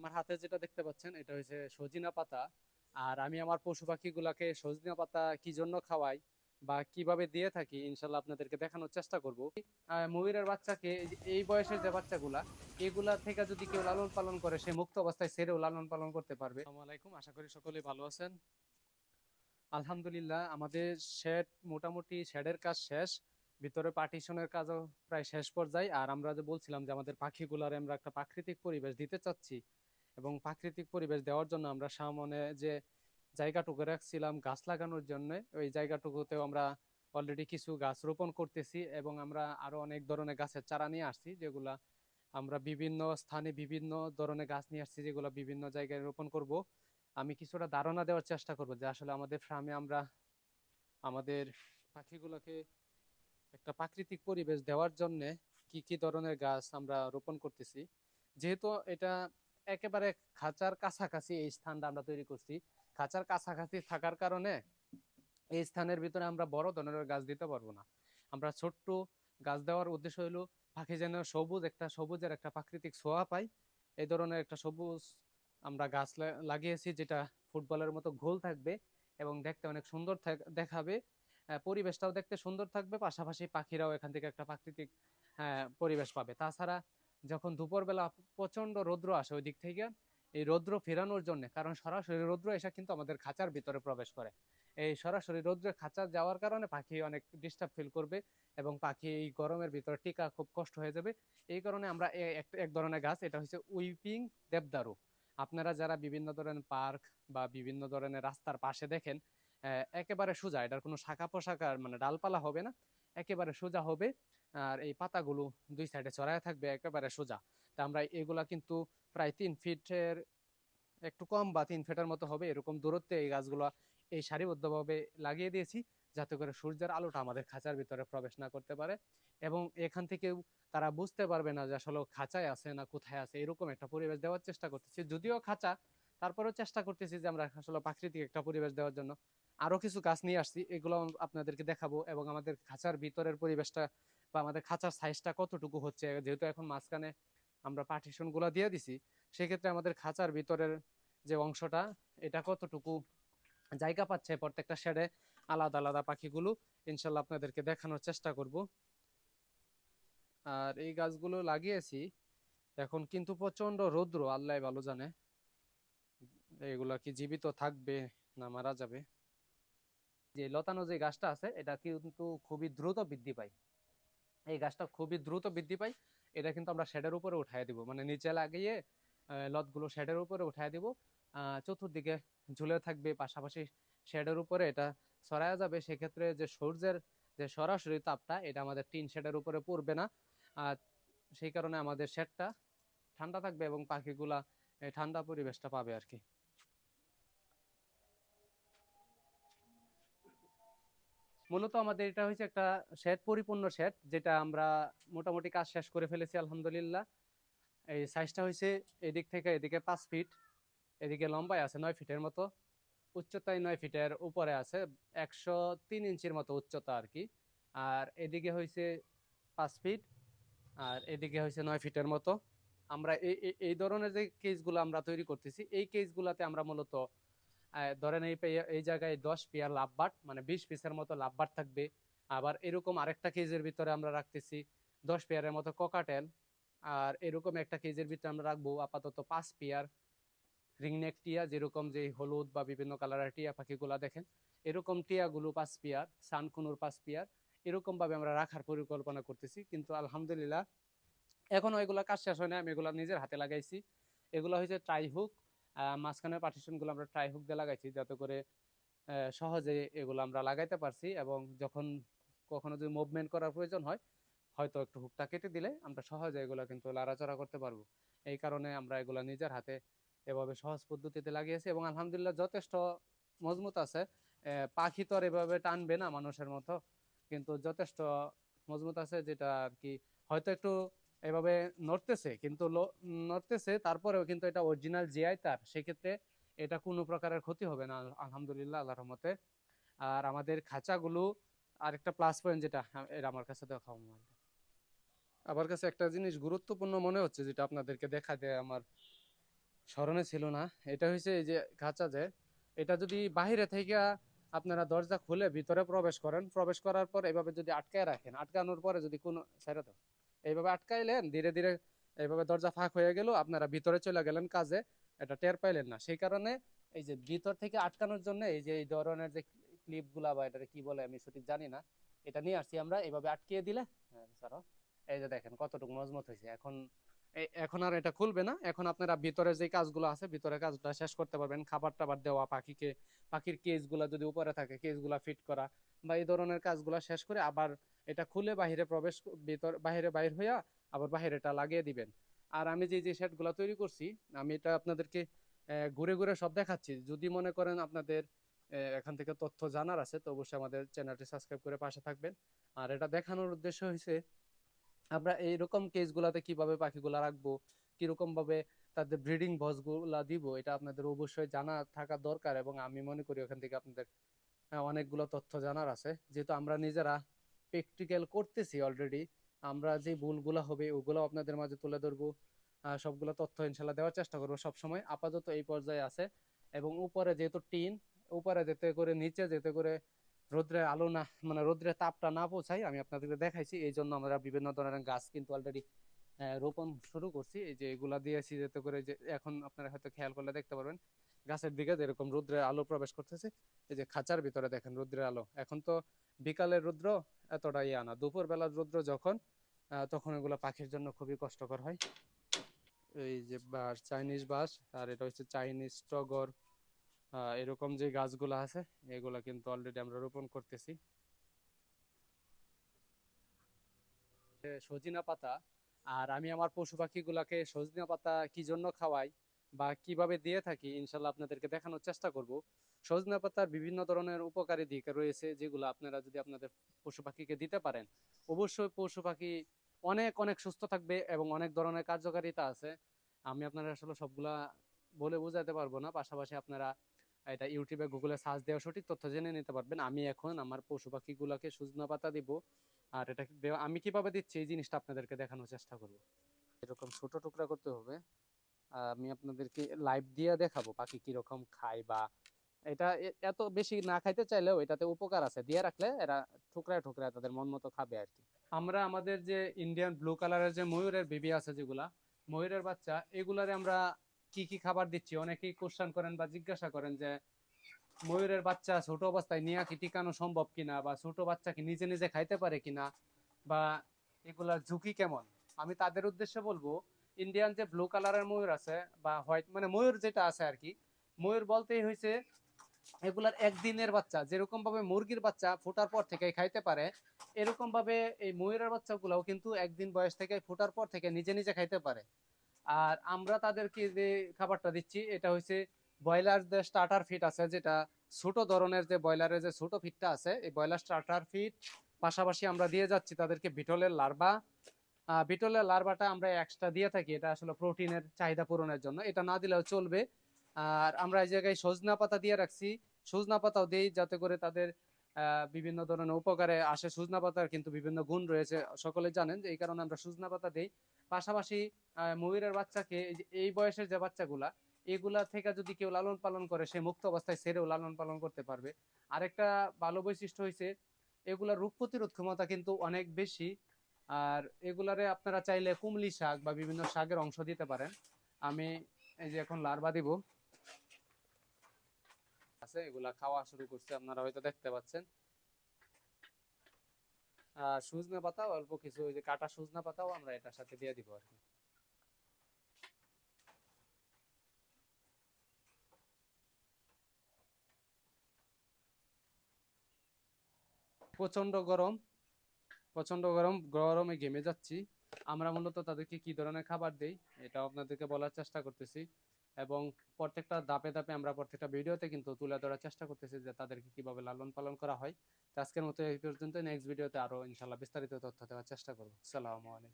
আমার হাতে যেটা দেখতে পাচ্ছেন এটা হচ্ছে সজিনা পাতা। আর আমি আমার পশু পাখিগুলাকে সজনা পাতা কি জন্য খাওয়াই বা কীভাবে দিয়ে থাকি ইনশাল্লাহ আপনাদেরকে দেখানোর চেষ্টা করব। ময়ূরের বাচ্চাকে এই বয়সের যে বাচ্চাগুলা এগুলা থেকে যদি কেউ লালন পালন করে সে মুক্ত অবস্থায় ছেড়েও লালন পালন করতে পারবে। আলাইকুম আশা করি সকলেই ভালো আছেন। আলহামদুলিল্লাহ আমাদের শেড মোটামুটি শেডের কাজ শেষ। ভিতরে পার্টিশনের কাজও প্রায় শেষ পর্যায়ে। আর আমরা যে বলছিলাম যে আমাদের পাখিগুলার আমরা একটা প্রাকৃতিক পরিবেশ দিতে চাচ্ছি এবং প্রাকৃতিক পরিবেশ দেওয়ার জন্য আমরা সামনে যে জায়গাটুকু রাখছিলাম গাছ লাগানোর জন্য, ওই জায়গাটুকুতেও আমরা অলরেডি কিছু গাছ রোপণ করতেছি এবং আমরা আরও অনেক ধরনের গাছের চারা নিয়ে আসছি, যেগুলা আমরা বিভিন্ন স্থানে বিভিন্ন ধরনের গাছ নিয়ে আসছি, যেগুলো বিভিন্ন জায়গায় রোপণ করব। আমি কিছুটা ধারণা দেওয়ার চেষ্টা করব যে আসলে আমাদের ফার্মে আমরা আমাদের পাখিগুলোকে একটা প্রাকৃতিক পরিবেশ দেওয়ার জন্য কি কি ধরনের গাছ আমরা রোপণ করতেছি। যেহেতু এটা একেবারে খাঁচার কাছাকাছি এই স্থানটা আমরা তৈরি করছি। খাঁচার কাছাকাছি থাকার কারণে এই স্থানের ভিতরে আমরা বড় ধরনের গাছ দিতে পারব না। আমরা ছোট্ট গাছ দেওয়ার উদ্দেশ্য হলো পাখি যেন সবুজ একটা, সবুজের একটা প্রাকৃতিক ছোঁয়া পাই এই ধরনের একটা সবুজ আমরা গাছ লাগিয়েছি যেটা ফুটবলের মতো গোল থাকবে এবং দেখতে অনেক সুন্দর দেখাবে। পরিবেশটাও দেখতে সুন্দর থাকবে, পাশাপাশি পাখিরাও এখান থেকে একটা প্রাকৃতিক পরিবেশ পাবে। তাছাড়া যখন দুপুরবেলা প্রচণ্ড রৌদ্র আসে ওই দিক থেকে, এই রৌদ্র ফেরানোর জন্য, কারণ সরাসরি রৌদ্র এসে কিন্তু আমাদের খাঁচার ভিতরে প্রবেশ করে। এই সরাসরি রৌদ্রে খাঁচা যাওয়ার কারণে পাখি অনেক ডিস্টার্ব ফিল করবে এবং পাখি এই গরমের ভিতরে টিকা খুব কষ্ট হয়ে যাবে। এই কারণে আমরা এক- ধরনের গাছ, এটা হচ্ছে উইপিং দেবদারু। আপনারা যারা বিভিন্ন ধরনের পার্ক বা বিভিন্ন ধরনের রাস্তার পাশে দেখেন একেবারে সোজা, এটার কোনো শাখা পোশাকার মানে ডালপালা হবে না। একেবারে সোজা হবে। আর এই পাতাগুলো দুই সাইডে ছড়ায় থাকবে, একেবারে সোজা। তা আমরা এগুলা কিন্তু প্রায় তিন ফিটের, একটু কম বা তিন ফিটের মতো হবে, এরকম দূরত্বে এই গাছগুলো এই সারিবদ্ধভাবে লাগিয়ে দিয়েছি, যাতে করে সূর্যের আলোটা আমাদের খাঁচার ভিতরে প্রবেশ না করতে পারে। এবং এখান থেকেও তারা বুঝতে পারবে না যে আসলে খাঁচায় আছে না কোথায় আছে, এরকম একটা পরিবেশ দেওয়ার চেষ্টা করতেছি। যদিও খাঁচা, তারপরেও চেষ্টা করতেছি যে আমরা আসলে প্রাকৃতিক একটা পরিবেশ দেওয়ার জন্য। আরও কিছু গাছ নিয়ে আসছি, এগুলো আপনাদেরকে দেখাবো এবং আমাদের খাঁচার ভিতরের পরিবেশটা বা আমাদের খাঁচার সাইজটা কতটুকু হচ্ছে, যেহেতু এখন মাঝখানে আমরা পার্টিশনগুলা দিয়ে দিছি, সেক্ষেত্রে আমাদের খাঁচার ভিতরের যে অংশটা, এটা কতটুকু জায়গা পাচ্ছে প্রত্যেকটা শেডে আলাদা আলাদা পাখিগুলো, ইনশাল্লাহ আপনাদেরকে দেখানোর চেষ্টা করব। আর এই গাছগুলো লাগিয়েছি, এখন কিন্তু প্রচণ্ড রৌদ্র আল্লাহ ভালো জানে। এগুলা কি জীবিত থাকবে না মারা যাবে? যে লতানো যে গাছটা আছে, এটা কিন্তু খুবই দ্রুত বৃদ্ধি পায়। এই গাছটা খুবই দ্রুত বৃদ্ধি পায়। এটা কিন্তু আমরা শেডের উপরে উঠাই দিব। মানে নিচে লাগিয়ে লতগুলো শেডের উপরে উঠাই দিব। চতুর্দিকে ঝুলে থাকবে, পাশাপাশি শেডের উপরে এটা ছড়ায়া যাবে। সেক্ষেত্রে যে সূর্যের যে সরাসরি তাপটা, এটা আমাদের টিন শেডের উপরে পড়বে না। আর সেই কারণে আমাদের শেডটা ঠান্ডা থাকবে এবং পাখিগুলা ঠান্ডা পরিবেশটা পাবে আর কি। মূলত আমাদের এটা হচ্ছে একটা শেড পরিপূর্ণ শেড যেটা আমরা মোটামুটি কাজ শেষ করে ফেলেছি, আলহামদুলিল্লাহ। এই সাইজটা হয়েছে এদিক থেকে এদিকে পাঁচ ফিট এদিকে লম্বায় আছে নয় ফিটের মতো, উচ্চতায় নয় ফিটের উপরে আছে, একশো তিন ইঞ্চির মতো উচ্চতা আর কি। আর এদিকে হয়েছে পাঁচ ফিট আর এদিকে হয়েছে নয় ফিটের মতো। আমরা এই এই- ধরনের যে কেসগুলো আমরা তৈরি করতেছি, এই কেসগুলোতে আমরা মূলত ধরেন এই এই জায়গায় দশ পেয়ার লাভবাট মানে বিশ পিসের মতো লাভবাট থাকবে। আবার এরকম আরেকটা কেজের ভিতরে আমরা রাখতেছি দশ পেয়ারের মতো ককাটেল আর এরকম একটা কেজের ভিতরে আমরা রাখব আপাতত পাঁচ পেয়ার রিংনেক টিয়া, যেরকম যে হলুদ বা বিভিন্ন কালারের টিয়া পাখিগুলা দেখেন। এরকম টিয়াগুলো পাঁচ পেয়ার, সানকুনুর পাঁচ পেয়ার এরকম ভাবে আমরা রাখার পরিকল্পনা করতেছি। কিন্তু আলহামদুলিল্লাহ এখনও এগুলা কাজ শেষ হয় না আমি এগুলা নিজের হাতে লাগাইছি। এগুলো হচ্ছে ট্রাই হুক মাঝখানের পার্টিশনগুলো আমরা ট্রাই হুক দিয়ে লাগাইছি, যাতে করে সহজে এগুলো আমরা লাগাইতে পারছি এবং যখন কখনো যদি মুভমেন্ট করার প্রয়োজন হয়, হয়তো একটু হুকটা কেটে দিলে আমরা সহজে এগুলো কিন্তু লাড়াচাড়া করতে পারব। এই কারণে আমরা এগুলা নিজের হাতে এভাবে সহজ পদ্ধতিতে লাগিয়েছি এবং আলহামদুলিল্লাহ যথেষ্ট মজবুত আছে। পাখি তো আর এভাবে টানবে না মানুষের মতো, কিন্তু যথেষ্ট মজবুত আছে যেটা আর কি, হয়তো একটু এভাবে নড়তেছে, কিন্তু নড়তেছে, তারপরেও কিন্তু এটা অরিজিনাল জিআই তার। সেক্ষেত্রে এটা কোনো প্রকারের ক্ষতি হবে না আলহামদুলিল্লাহ, আল্লাহর রহমতে। আর আমাদের খাঁচাগুলো, আরেকটা প্লাস পয়েন্ট যেটা এটা আমার কাছে দেখাও মোবাইলটা। আমার কাছে একটা জিনিস গুরুত্বপূর্ণ মনে হচ্ছে, যেটা আপনাদেরকে দেখা দেয় আমার স্মরণে ছিল না। এটা হয়েছে এই যে খাঁচা যে, এটা যদি বাহিরে থেকে আপনারা দরজা খুলে ভিতরে প্রবেশ করেন, প্রবেশ করার পর এভাবে যদি আটকায় রাখেন, আটকানোর পরে যদি কোনো, ছেড়ে দাও এইভাবে আটকাইলেন ধীরে ধীরে এইভাবে দরজা ফাঁক হয়ে গেল আপনারা ভিতরে চলে গেলেন কাজে এটা টের পাইলেন না। সেই কারণে এই যে ভিতর থেকে আটকানোর জন্য এই যে এই ধরনের যে ক্লিপগুলা বা এটা কি বলে আমি সঠিক জানি না এটা নিয়ে আসছি আমরা এইভাবে আটকিয়ে দিলে হ্যাঁ, এই যে দেখেন কতটুকু মজমত হয়েছে। এখন এখন আর এটা খুলবে না এখন আপনারা ভিতরে যে কাজগুলো আছে ভিতরে কাজটা শেষ করতে পারবেন খাবার টাবার দেওয়া পাখিকে পাখির কেজগুলা যদি উপরে থাকে কেজগুলা ফিট করা বা এই ধরনের কাজগুলা শেষ করে আবার এটা খুলে বাহিরে প্রবেশ ভিতর, বাহিরে বাইর হইয়া আবার বাহিরেটা লাগিয়ে দিবেন। আর আমি যে যে সেটগুলো তৈরি করছি, আমি এটা আপনাদেরকে ঘুরে ঘুরে সব দেখাচ্ছি। যদি মনে করেন আপনাদের এখান থেকে তথ্য জানার আছে, তো অবশ্যই আমাদের চ্যানেলটি সাবস্ক্রাইব করে পাশে থাকবেন। আর এটা দেখানোর উদ্দেশ্য হয়েছে আমরা এইরকম কেসগুলাতে কীভাবে পাখিগুলা রাখব কীরকম ভাবে তাদের ব্রিডিং বক্সগুলা দিব, এটা আপনাদের অবশ্যই জানা থাকা দরকার। এবং আমি মনে করি ওখান থেকে আপনাদের অনেকগুলো তথ্য জানার আছে। যেহেতু আমরা নিজেরা প্র্যাকটিক্যাল করতেছি অলরেডি আমরা যে ভুলগুলো হবে ওগুলো আপনাদের মাঝে তুলে ধরবো। সবগুলো তথ্য ইনশাল্লাহ দেওয়ার চেষ্টা করব। সবসময় আপাতত এই পর্যায়ে আছে। এবং উপরে যেহেতু টিন, উপরে যেতে করে নিচে যেতে করে রোদ্রের আলো না মানে রোদ্রের তাপটা না পৌঁছায়, আমি আপনাদেরকে দেখাইছি। এই জন্য আমরা বিভিন্ন ধরনের গাছ কিন্তু অলরেডি রোপণ শুরু করছি। এই যে এগুলা দিয়েছি যেতে করে যে, এখন আপনারা হয়তো খেয়াল করলে দেখতে পারবেন। গাছের দিকে যেরকম রোদ্রের আলো প্রবেশ করতেছে, এই যে খাঁচার ভিতরে দেখেন রোদ্রের আলো। এখন তো বিকালের রৌদ্র এতটা ইয়া না। দুপুর বেলার রৌদ্র যখন তখন এগুলো পাখির জন্য খুবই কষ্টকর হয়। এই যে বাস চাইনিজ বাস আর এটা হচ্ছে চাইনিজ টগর। এরকম যে গাছগুলো আছে, এগুলা কিন্তু অলরেডি আমরা রোপণ করতেছি। সজিনা পাতা, আর আমি আমার পশু পাখিগুলাকে সজিনা পাতা কি জন্য খাওয়াই? বা কীভাবে দিয়ে থাকি, ইনশাল্লাহ আপনাদেরকে দেখানোর চেষ্টা করব। সজনা পাতার বিভিন্ন ধরনের উপকারী দিক রয়েছে, যেগুলো আপনারা যদি আপনাদের পশু পাখিকে দিতে পারেন, অবশ্যই পশু পাখি অনেক অনেক সুস্থ থাকবে এবং অনেক ধরনের কার্যকারিতা আছে। আমি আপনারা আসলে সবগুলা বলে বোঝাতে পারব না, পাশাপাশি আপনারা এটা ইউটিউবে, গুগলে সার্চ দেওয়া সঠিক তথ্য জেনে নিতে পারবেন। আমি এখন আমার পশু পাখিগুলোকে সজনা পাতা দিব আর এটা আমি কীভাবে দিচ্ছি এই জিনিসটা আপনাদেরকে দেখানোর চেষ্টা করব। এরকম ছোট টুকরা করতে হবে। আমি আপনাদেরকে লাইভ দিয়ে দেখাবো পাখি কীরকম খায় বা এটা এত বেশি না খাইতে চাইলেও এটাতে উপকার আছে। দিয়ে রাখলে এরা ঠুকরায় ঠুকরায় তাদের মন মতো খাবে আর কি। আমরা আমাদের যে ইন্ডিয়ান ব্লু কালারের যে ময়ূরের বেবি আছে যেগুলা, ময়ূরের বাচ্চা, এগুলারে আমরা কি কি খাবার দিচ্ছি? অনেকেই কোশ্চেন করেন বা জিজ্ঞাসা করেন যে, ময়ূরের বাচ্চা ছোট অবস্থায় নিয়ে কি টিকানো সম্ভব কিনা বা ছোট বাচ্চা কি নিজে নিজে খাইতে পারে কিনা বা এগুলার ঝুঁকি কেমন? আমি তাদের উদ্দেশ্যে বলব ইন্ডিয়ান যে ব্লু কালারের ময়ূর আছে বা হোয়াইট মানে ময়ূর যেটা আছে আর কি, ময়ূর বলতেই হয়েছে এগুলার একদিনের বাচ্চা। যেরকম ভাবে মুরগির বাচ্চা ফোটার পর থেকে খাইতে পারে, এরকম ভাবে এই ময়ূরের বাচ্চাগুলাও কিন্তু একদিন বয়স থেকে ফোটার পর থেকে নিজে নিজে খাইতে পারে। আর আমরা তাদেরকে যে খাবারটা দিচ্ছি, এটা হচ্ছে ব্রয়লার যে স্টার্টার ফিট আছে, যেটা ছোট ধরনের যে ব্রয়লারের যে ছোট ফিটটা আছে, এই ব্রয়লার স্টার্টার ফিট পাশাপাশি আমরা দিয়ে যাচ্ছি তাদেরকে বিটলের লার্ভা বিটলের লার্ভাটা আমরা এক্সট্রা দিয়ে থাকি, এটা আসলে প্রোটিনের চাহিদা পূরণের জন্য। এটা না দিলেও চলবে। আর আমরা এই জায়গায় সজনা পাতা দিয়ে রাখছি। সজনা পাতাও দেই যাতে করে তাদের বিভিন্ন ধরনের উপকারে আসে। সজনা পাতার কিন্তু বিভিন্ন গুণ রয়েছে, সকলে জানেন যে এই কারণে আমরা সজনা পাতা দেই। পাশাপাশি ময়ূরের বাচ্চাকে এই বয়সের যে বাচ্চাগুলা, এগুলা থেকে যদি কেউ লালন পালন করে, সে মুক্ত অবস্থায় সেরেও লালন পালন করতে পারবে। আরেকটা ভালো বৈশিষ্ট্য হয়েছে এগুলার রোগ প্রতিরোধ ক্ষমতা কিন্তু অনেক বেশি। আর এগুলারে আপনারা চাইলে কুমলি শাক বা বিভিন্ন শাকের অংশ দিতে পারেন। আমি এই যে এখন লার্ভা দিব। আছে, এগুলা খাওয়া শুরু করছে, আপনারা হয়তো দেখতে পাচ্ছেন। আর সজনা পাতা অল্প কিছু, ওই যে কাটা সজনা পাতাও আমরা এটার সাথে দিয়ে দিব আর কি। প্রচণ্ড গরম। প্রচণ্ড গরম, গরমে ঘেমে যাচ্ছি। আমরা মূলত তাদেরকে কি ধরনের খাবার দেই এটা আপনাদেরকে বলার চেষ্টা করতেছি। এবং প্রত্যেকটা ধাপে ধাপে আমরা প্রত্যেকটা ভিডিওতে কিন্তু তুলে ধরার চেষ্টা করতেছি যে তাদেরকে কীভাবে লালন পালন করা হয়। আজকের মতো এই পর্যন্ত নেক্সট ভিডিওতে আরও ইনশাল্লাহ বিস্তারিত তথ্য দেওয়ার চেষ্টা করব। সালামু আলাইকুম।